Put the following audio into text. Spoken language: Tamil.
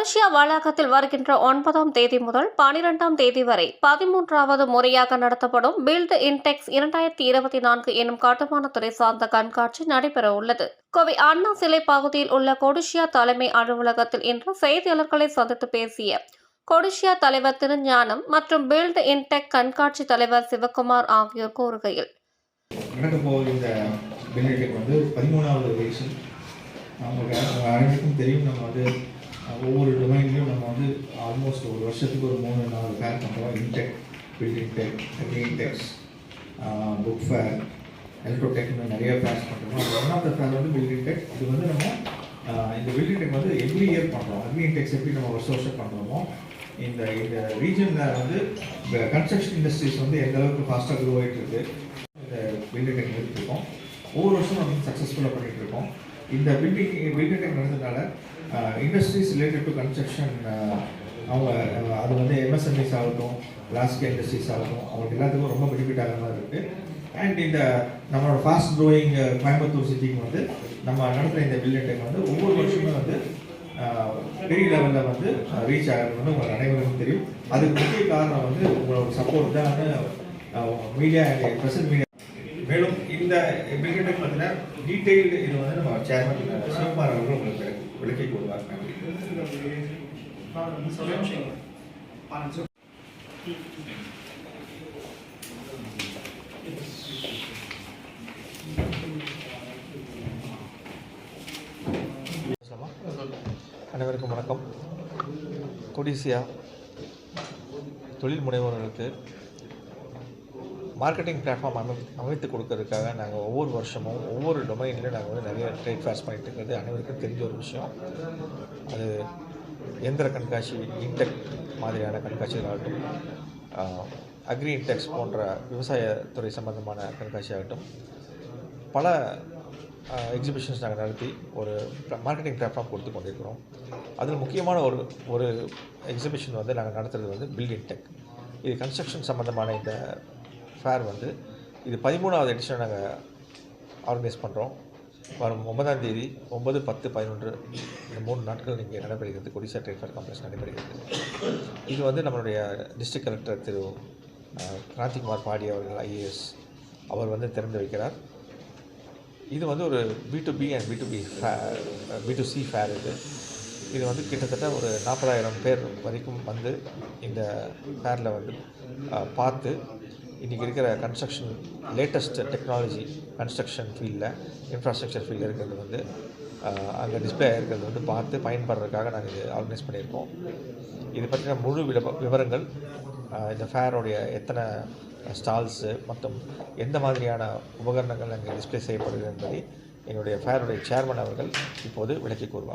வளாகத்தில் வருகின்ற ஒன்பதாம் தேதி முதல் பனிரெண்டாம் தேதி வரை பதிமூன்றாவது முறையாக நடத்தப்படும் பில்ட் இன்டெக்ஸ் இரண்டாயிரத்தி இருபத்தி நான்கு எனும் கட்டுமானத்துறை சார்ந்த கண்காட்சி நடைபெற உள்ளது. கோவை அண்ணா சிலை பகுதியில் உள்ள கொடிஷியா தலைமை அலுவலகத்தில் இன்று செய்தியாளர்களை சந்தித்து பேசிய கொடிஷியா தலைவர் திருஞானம் மற்றும் பில்ட் இன்டெக் கண்காட்சி தலைவர் சிவகுமார் ஆகியோர் கூறுகையில் அவங்களுக்கு அனைவருக்கும் தெரியும். நம்ம வந்து ஒவ்வொரு டொமைன்லையும் நம்ம வந்து ஆல்மோஸ்ட் ஒரு வருஷத்துக்கு ஒரு மூணு நாலு ஃபேர் பண்ணுறோம் Intec building tech Index book fair எலக்ட்ரோடெக்னு நிறைய ஃபேர்ஸ் பண்ணுறோம் அது ஒன் ஆஃப் த ஃபேர் வந்து பில்டிங் டெக் இது வந்து நம்ம இந்த பில்டிங் டெக் வந்து எவ்ரி இயர் பண்ணுறோம் அக்னி இன்டெக்ஸ் எப்படி நம்ம வருஷம் வருஷம் பண்ணுறோமோ இந்த இந்த ரீஜனில் வந்து இந்த கன்ஸ்ட்ரக்ஷன் இண்டஸ்ட்ரீஸ் வந்து எந்த அளவுக்கு ஃபாஸ்ட்டாக க்ரோ ஆகிட்டு இருக்கு இந்த பில்டிங் டெக் எடுத்துருக்கோம். ஒவ்வொரு வருஷம் நம்ம சக்ஸஸ்ஃபுல்லாக பண்ணிகிட்டு இருக்கோம். இந்த பில்டிங் பில்டிங் டெக் நடந்ததுனால இண்டஸ்ட்ரீஸ் ரிலேட்டட் டு கன்ஸ்ட்ரக்ஷன் அவங்க அது வந்து எம்எஸ்எம்இஸ் ஆகட்டும் லாஸ்ட் இண்டஸ்ட்ரீஸ் ஆகட்டும் அவங்களுக்கு எல்லாத்துக்கும் ரொம்ப பெனிஃபிட் ஆகிற மாதிரி இருக்குது அண்ட் இந்த நம்மளோட ஃபாஸ்ட் க்ரோயிங் கோயம்புத்தூர் சிட்டிக்கு வந்து நம்ம நடத்துகிற இந்த பில்டிங் டைம் வந்து ஒவ்வொரு வருஷமும் வந்து பெரிய லெவலில் வந்து ரீச் ஆகிறது வந்து உங்களுக்கு அனைவருக்கும் தெரியும். அதுக்கு முக்கிய காரணம் வந்து உங்களோட சப்போர்ட் தான் மீடியா அண்ட் ப்ரெசன்ட் மீடியா மேலும் இந்த பில்டிங் பார்த்தீங்கன்னா டீட்டெயில்டு இது வந்து நம்ம சேர்மன் சிவகுமார் அவர்கள் உங்களுக்கு விளக்கி கொடுவாங்க அனைவருக்கும் வணக்கம். கொடிசியா தொழில் முனைவோர்களுக்கு மார்க்கெட்டிங் பிளாட்ஃபார்ம் அமை அமைத்து கொடுக்கறதுக்காக நாங்கள் ஒவ்வொரு வருஷமும் ஒவ்வொரு டொமைன்லையும் நாங்கள் வந்து நிறைய ட்ரேட் ஃபேர்ஸ் பண்ணிட்டு இருக்கிறது அனைவருக்கும் தெரிஞ்ச ஒரு விஷயம். அது எந்திர கண்காட்சி இன்டெக் மாதிரியான கண்காட்சிகளாகட்டும் அக்ரி இன்டெக்ஸ் போன்ற விவசாயத்துறை சம்பந்தமான கண்காட்சியாகட்டும் பல எக்ஸிபிஷன்ஸ் நாங்கள் நடத்தி ஒரு மார்க்கெட்டிங் பிளாட்ஃபார்ம் கொடுத்து கொண்டிருக்கிறோம். அதில் முக்கியமான ஒரு ஒரு எக்ஸிபிஷன் வந்து நாங்கள் நடத்துகிறது வந்து பில்டிங் டெக் இது கன்ஸ்ட்ரக்ஷன் சம்மந்தமான இந்த ஃபேர் வந்து இது பதிமூணாவது எடிஷன் நாங்கள் ஆர்கனைஸ் பண்ணுறோம் வரும் ஒன்பதாம் தேதி ஒன்பது பத்து பதினொன்று இந்த மூணு நாட்கள் இங்கே நடைபெறுகிறது. கொடிசா ட்ரேட் ஃபேர் காம்ப்ளெக்ஸ் நடைபெறுகிறது. இது வந்து நம்மளுடைய டிஸ்ட்ரிக்ட் கலெக்டர் திரு கிராந்திகுமார் பாடி அவர்கள் ஐஏஎஸ் அவர் வந்து திறந்து வைக்கிறார். இது வந்து ஒரு B to B and B to B B to C fair இது. இது வந்து கிட்டத்தட்ட ஒரு நாற்பதாயிரம் பேர் வரைக்கும் வந்து இந்த ஃபேரில் வந்து பார்த்து இன்றைக்கி இருக்கிற கன்ஸ்ட்ரக்ஷன் லேட்டஸ்ட் டெக்னாலஜி கன்ஸ்ட்ரக்ஷன் ஃபீல்டில் இன்ஃப்ராஸ்ட்ரக்சர் ஃபீல்டில் இருக்கிறது வந்து அங்கே டிஸ்பிளே இருக்கிறது வந்து பார்த்து பயன்படுறதுக்காக நாங்கள் இது ஆர்கனைஸ் பண்ணியிருக்கோம். இது பற்றின முழு விவ விவரங்கள் இந்த ஃபேரோடைய எத்தனை ஸ்டால்ஸு மற்றும் எந்த மாதிரியான உபகரணங்கள் அங்கே டிஸ்ப்ளே செய்யப்படுகிறது என்பதை என்னுடைய ஃபேருடைய சேர்மன் அவர்கள் இப்போது விளக்கி கூறுவார்.